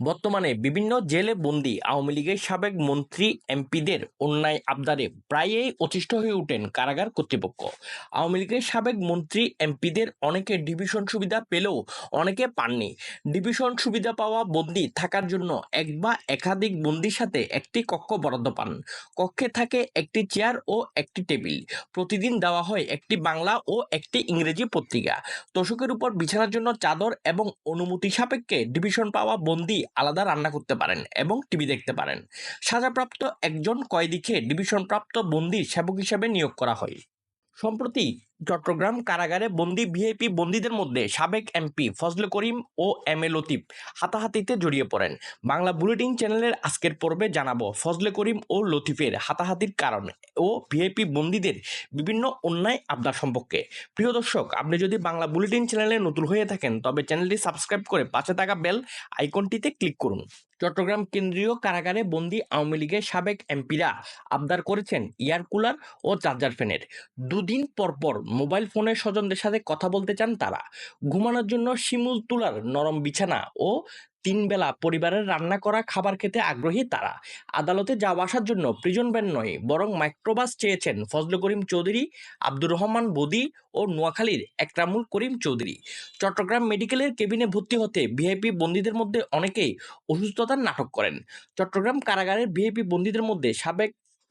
বর্তমানে বিভিন্ন জেলে বন্দী আওয়ামী লীগের সাবেক মন্ত্রী, এমপিদের অন্যায় আবদারে প্রায়ই অতিষ্ঠ হয়ে ওঠেন কারাগার কর্তৃপক্ষ। আওয়ামী লীগের সাবেক মন্ত্রী, এমপিদের অনেকে ডিভিশন সুবিধা পেলেও অনেকে পাননি। ডিভিশন সুবিধা পাওয়া বন্দী থাকার জন্য এক বা একাধিক বন্দির সাথে একটি কক্ষ বরাদ্দ পান। কক্ষে থাকে একটি চেয়ার ও একটি টেবিল। প্রতিদিন দেওয়া হয় একটি বাংলা ও একটি ইংরেজি পত্রিকা। তোষকের উপর বিছানার জন্য চাদর এবং অনুমতি সাপেক্ষে ডিভিশন পাওয়া বন্দি আলাদা রান্না করতে পারেন এবং টিভি দেখতে পারেন। সাজাপ্রাপ্ত একজন কয়েদিকে ডিভিশনপ্রাপ্ত বন্দির সেবক হিসেবে নিয়োগ করা হয়। সম্প্রতি চট্টগ্রাম কারাগারে বন্দি ভিআইপি বন্দীদের মধ্যে সাবেক এমপি ফজলে করিম ও এম এ লতিফ হাতাহাতিতে জড়িয়ে পড়েন। বাংলা বুলেটিন চ্যানেলের আজকের পর্বে জানাব ফজলে করিম ও লতিফের হাতাহাতির কারণ ও ভিআইপি বন্দীদের বিভিন্ন অন্যায় আবদার সম্পর্কে। প্রিয় দর্শক, আপনি যদি বাংলা বুলেটিন চ্যানেলে নতুন হয়ে থাকেন, তবে চ্যানেলটি সাবস্ক্রাইব করে পাশে থাকা বেল আইকনটিতে ক্লিক করুন। চট্টগ্রাম কেন্দ্রীয় কারাগারে বন্দি আওয়ামী লীগের সাবেক এমপিরা আবদার করেছেন এয়ার কুলার ও চার্জার ফ্যানের। দুদিন পর পর মোবাইল ফোনের স্বজনদের সাথে কথা বলতে চান তারা। ঘুমানোর জন্য শিমুল তুলার নরম বিছানা ও তিন বেলা পরিবারের রান্না করা খাবার খেতে আগ্রহী তারা। আদালতে যাওয়া আসার জন্য প্রিজন ভ্যান নয়, বরং মাইক্রোবাস চেয়েছেন ফজলে করিম চৌধুরী, আব্দুর রহমান বদি ও নোয়াখালীর একরামুল করিম চৌধুরী। চট্টগ্রাম মেডিকেলের কেবিনে ভর্তি হতে ভিআইপি বন্দীদের মধ্যে অনেকেই অসুস্থতার নাটক করেন। চট্টগ্রাম কারাগারের ভিআইপি বন্দীদের মধ্যে সাবেক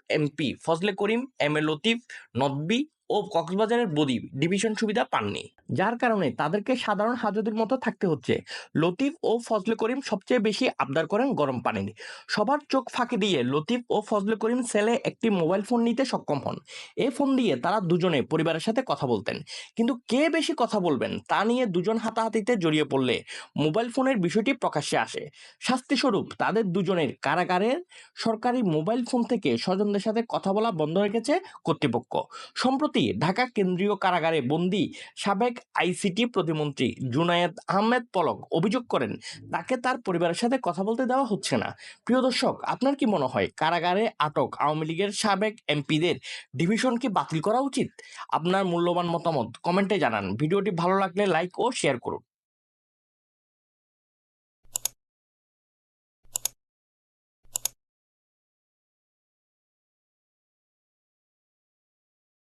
MP Fazle Karim, M A Latif, Nadvi ও কক্সবাজারের বদি ডিভিশন সুবিধা পাননি। যার কারণে তাদেরকে সাধারণ হাজতের মতো থাকতে হচ্ছে। লতিফ ও ফজলে করিম সবচেয়ে বেশি আবদার করেন গরম পানির। সবার চোখ ফাঁকি দিয়ে লতিফ ও ফজলে করিম সেলে একটি মোবাইল ফোন নিতে সক্ষম হন। এ ফোন দিয়ে তারা দুজনে পরিবারের সাথে কথা বলতেন। কিন্তু কে বেশি কথা বলবেন তা নিয়ে দুজন হাতাহাতিতে জড়িয়ে পড়লে মোবাইল ফোনের বিষয়টি প্রকাশ্যে আসে। শাস্তিস্বরূপ তাদের দুজনের কারাগারের সরকারি মোবাইল ফোন থেকে স্বজনদের সাথে কথা বলা বন্ধ রেখেছে কর্তৃপক্ষ। সম্প্রতি ঢাকা কেন্দ্রীয় কারাগারে বন্দী সাবেক আইসিটি প্রতিমন্ত্রী জুনায়েদ আহমেদ পলক অভিযোগ করেন, তাকে তার পরিবারের সাথে কথা বলতে দেওয়া হচ্ছে না। প্রিয় দর্শক, আপনার কি মনে হয়, কারাগারে আটক আওয়ামী লীগের সাবেক এমপিদের ডিভিশন কি বাতিল করা উচিত? আপনার মূল্যবান মতামত কমেন্টে জানান। ভিডিওটি ভালো লাগলে লাইক ও শেয়ার করুন।